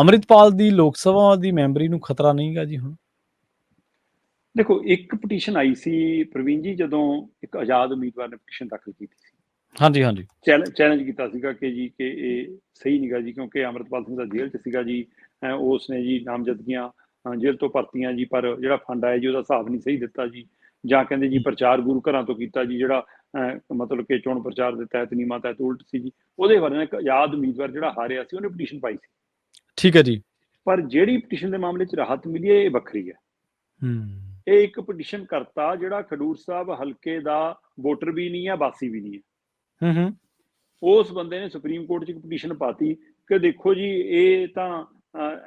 ਅੰਮ੍ਰਿਤਪਾਲ ਦੀ ਲੋਕ ਸਭਾ ਦੀ ਮੈਂਬਰੀ ਨੂੰ ਖਤਰਾ ਨਹੀਂਗਾ ਜੀ ਹੁਣ? ਦੇਖੋ ਇੱਕ ਪਟੀਸ਼ਨ ਆਈ ਸੀ ਪ੍ਰਵੀਨ ਜੀ ਜਦੋਂ ਇੱਕ ਆਜ਼ਾਦ ਉਮੀਦਵਾਰ ਨੇ ਪਟੀਸ਼ਨ ਦਾਖਲ ਕੀਤੀ ਸੀ। ਹਾਂਜੀ ਹਾਂਜੀ। ਚੈਲੰਜ ਕੀਤਾ ਸੀਗਾ ਕਿ ਜੀ ਕਿ ਇਹ ਸਹੀ ਨਹੀਂਗਾ ਜੀ ਕਿਉਂਕਿ ਅਮਰਤਪਾਲ ਸਿੰਘ ਦਾ ਜੇਲ੍ਹ 'ਚ ਸੀਗਾ ਜੀ ਉਸ ਨੇ ਜੀ ਨਾਮਜ਼ਦਗੀਆਂ ਜੇਲ੍ਹ ਤੋਂ ਭਰਤੀਆਂ ਜੀ ਪਰ ਜਿਹੜਾ ਫੰਡ ਆਇਆ ਜੀ ਉਹਦਾ ਹਿਸਾਬ ਨਹੀਂ ਸਹੀ ਦਿੱਤਾ ਜੀ। ਜਾਂ ਕਹਿੰਦੇ ਜੀ ਪ੍ਰਚਾਰ ਗੁਰੂ ਘਰਾਂ ਤੋਂ ਕੀਤਾ ਜੀ ਜਿਹੜਾ ਮਤਲਬ ਕਿ ਚੋਣ ਪ੍ਰਚਾਰ ਦੇ ਤਹਿਤ ਨਿਯਮਾਂ ਤਹਿਤ ਉਲਟ ਸੀ ਜੀ। ਉਹਦੇ ਬਾਰੇ ਇੱਕ ਆਜ਼ਾਦ ਉਮੀਦਵਾਰ ਜਿਹੜਾ ਹਾਰਿਆ ਸੀ ਉਹਨੇ ਪਟੀਸ਼ਨ ਪਾਈ ਸੀ। ਠੀਕ ਹੈ ਜੀ। ਪਰ ਜਿਹੜੀ ਪਟੀਸ਼ਨ ਦੇ ਮਾਮਲੇ 'ਚ ਰਾਹਤ ਮਿਲੀ ਹੈ ਇਹ ਵੱਖਰੀ ਹੈ। ਹੂੰ। ਇਹ ਇੱਕ ਪਟੀਸ਼ਨ ਕਰਤਾ ਜਿਹੜਾ ਖਡੂਰ ਸਾਹਿਬ ਹਲਕੇ ਦਾ ਵੋਟਰ ਵੀ ਨਹੀਂ ਹੈ ਬਾਸੀ ਵੀ ਨਹੀਂ ਹੈ। ਹੂੰ ਹੂੰ। ਉਸ ਬੰਦੇ ਨੇ ਸੁਪਰੀਮ ਕੋਰਟ 'ਚ ਇੱਕ ਪਟੀਸ਼ਨ ਪਾਤੀ ਕਿ ਦੇਖੋ ਜੀ ਇਹ ਤਾਂ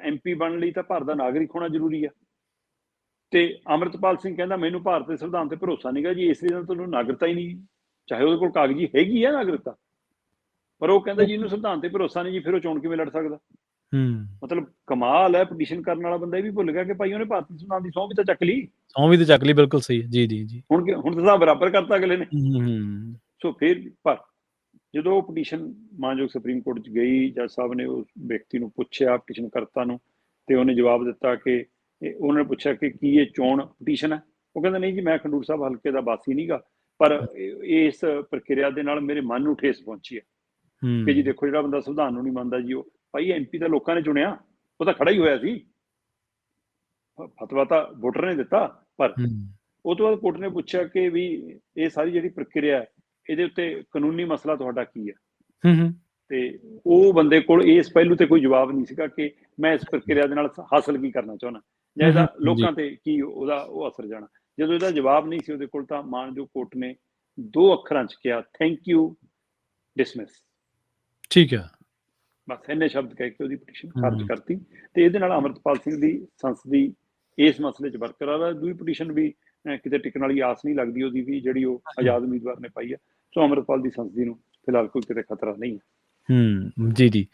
ਐਮਪੀ ਬਣਨ ਲਈ ਤਾਂ ਭਾਰਤ ਦਾ ਨਾਗਰਿਕ ਹੋਣਾ ਜ਼ਰੂਰੀ ਆ ਤੇ ਅਮਰਤਪਾਲ ਸਿੰਘ ਕਹਿੰਦਾ ਮੈਨੂੰ ਭਾਰਤ ਦੇ ਸੰਵਿਧਾਨ ਤੇ ਭਰੋਸਾ ਨਹੀਂਗਾ ਜੀ ਇਸ ਲਈ ਤਾਂ ਤੁਹਾਨੂੰ ਨਾਗਰਿਕਤਾ ਹੀ ਨਹੀਂ। ਚਾਹੇ ਉਹਦੇ ਕੋਲ ਕਾਗਜ਼ੀ ਹੈਗੀ ਆ ਨਾਗਰਿਕਤਾ। ਪਰ ਉਹ ਕਹਿੰਦਾ ਜੀ ਇਹਨੂੰ ਸੰਵਿਧਾਨ ਤੇ ਭਰੋਸਾ ਨਹੀਂ ਜੀ ਫਿਰ ਉਹ ਚੋਣ ਕਿਵੇਂ ਲੜ ਸਕਦਾ? ਹੂੰ। ਮਤਲਬ ਕਮਾਲ ਹੈ ਪਟੀਸ਼ਨ ਕਰਨ ਵਾਲਾ ਬੰਦਾ ਇਹ ਵੀ ਭੁੱਲ ਗਿਆ ਕਿ ਭਾਈ ਉਹਨੇ ਭਾਰਤੀ ਸੰਵਿਧਾਨ ਦੀ ਸਹੁੰ ਵੀ ਤਾਂ ਚੱਕ ਲਈ। ਸੌਂ ਵੀ ਤੇ ਚੱਕ ਲਈ ਬਿਲਕੁਲ ਸਹੀ ਜੀ ਜੀ ਜੀ। ਹੁਣ ਹੁਣ ਤਾਂ ਬਰਾਬਰ ਕਰਤਾ ਅਗਲੇ ਨੇ। ਹੂੰ ਸੋ ਫਿਰ ਪਰ ਜਦੋਂ ਪਟੀਸ਼ਨ ਮਾਨਯੋਗ ਸੁਪਰੀਮ ਕੋਰਟ 'ਚ ਗਈ ਜੱਜ ਸਾਹਿਬ ਨੇ ਉਸ ਵਿਅਕਤੀ ਨੂੰ ਪੁੱਛਿਆ ਪਟੀਸ਼ਨ ਕਰਤਾ ਨੂੰ ਤੇ ਉਹਨੇ ਜਵਾਬ ਦਿੱਤਾ ਕਿ ਇਹ- ਉਹਨਾਂ ਨੇ ਪੁੱਛਿਆ ਕਿ ਕੀ ਇਹ ਚੋਣ ਪਟੀਸ਼ਨ ਹੈ? ਉਹ ਕਹਿੰਦਾ ਨਹੀਂ ਜੀ ਮੈਂ ਖੰਡੂਰ ਸਾਹਿਬ ਹਲਕੇ ਦਾ ਵਾਸੀ ਨਹੀਂਗਾ ਪਰ ਇਸ ਪ੍ਰਕਿਰਿਆ ਦੇ ਨਾਲ ਮੇਰੇ ਮਨ ਨੂੰ ਠੇਸ ਪਹੁੰਚੀ ਹੈ। ਹੂੰ। ਕਿ ਜੀ ਦੇਖੋ ਜਿਹੜਾ ਬੰਦਾ ਸੰਵਿਧਾਨ ਨੂੰ ਨਹੀਂ ਮੰਨਦਾ ਜੀ ਉਹ ਭਾਈ ਐਮਪੀ ਤਾਂ ਲੋਕਾਂ ਨੇ ਚੁਣਿਆ ਉਹ ਤਾਂ ਖੜਾ ਹੀ ਹੋਇਆ ਸੀ। ਫਤਵਾ ਤਾਂ ਵੋਟਰ ਨੇ ਦਿੱਤਾ ਪਰ ਉਹ ਤੋਂ ਬਾਅਦ ਕੋਰਟ ਨੇ ਪੁੱਛਿਆ ਕਿ ਵੀ ਇਹ ਸਾਰੀ ਜਿਹੜੀ ਪ੍ਰਕਿਰਿਆ ਹੈ ਇਹਦੇ ਉੱਤੇ ਕਾਨੂੰਨੀ ਮਸਲਾ ਤੁਹਾਡਾ ਕੀ ਹੈ? ਹੂੰ ਹੂੰ। ਤੇ ਉਹ ਬੰਦੇ ਕੋਲ ਇਸ ਪਹਿਲੂ ਤੇ ਕੋਈ ਜਵਾਬ ਨਹੀਂ ਸੀਗਾ ਕਿ ਮੈਂ ਇਸ ਪ੍ਰਕਿਰਿਆ ਦੇ ਨਾਲ ਹਾਸਲ ਕੀ ਕਰਨਾ ਚਾਹੁੰਦਾ। ਜਾਂ ਇਹਦਾ ਲੋਕਾਂ ਤੇ ਕੀ ਉਹਦਾ ਉਹ ਅਸਰ ਜਾਣਾ। ਜਦੋਂ ਇਹਦਾ ਜਵਾਬ ਨਹੀਂ ਸੀ ਉਹਦੇ ਕੋਲ ਤਾਂ ਮਾਨਯੋਗ ਕੋਰਟ ਨੇ ਦੋ ਅੱਖਰਾਂ 'ਚ ਕਿਹਾ ਥੈਂਕ ਯੂ ਡਿਸਮਿਸ ਠੀਕ ਹੈ। ਬਸ ਇੰਨੇ ਸ਼ਬਦ ਕਹਿ ਕੇ ਉਹਦੀ ਪਟੀਸ਼ਨ। ਖਾਰਜ ਕਰਤੀ ਤੇ ਇਹਦੇ ਨਾਲ ਅਮਰਤਪਾਲ ਸਿੰਘ ਦੀ ਸੰਸਦੀ ਇਸ ਮਸਲੇ 'ਚ ਬਰਕਰਾਰ ਹੈ ਦੂਈ ਪਟੀਸ਼ਨ ਵੀ ਕਿਤੇ ਟਿਕਣ ਵਾਲੀ ਆਸ ਨਹੀਂ ਲੱਗਦੀ ਉਹਦੀ ਵੀ ਜਿਹੜੀ ਉਹ ਆਜ਼ਾਦ ਉਮੀਦਵਾਰ ਨੇ ਪਾਈ ਹੈ ਸੋ ਅਮਰਤਪਾਲ ਦੀ ਸੰਸਦੀ ਨੂੰ ਫਿਲਹਾਲ ਕੋਈ ਕਿਤੇ ਖਤਰਾ ਨਹੀਂ ਹੈ। ਹੂੰ ਜੀ ਜੀ।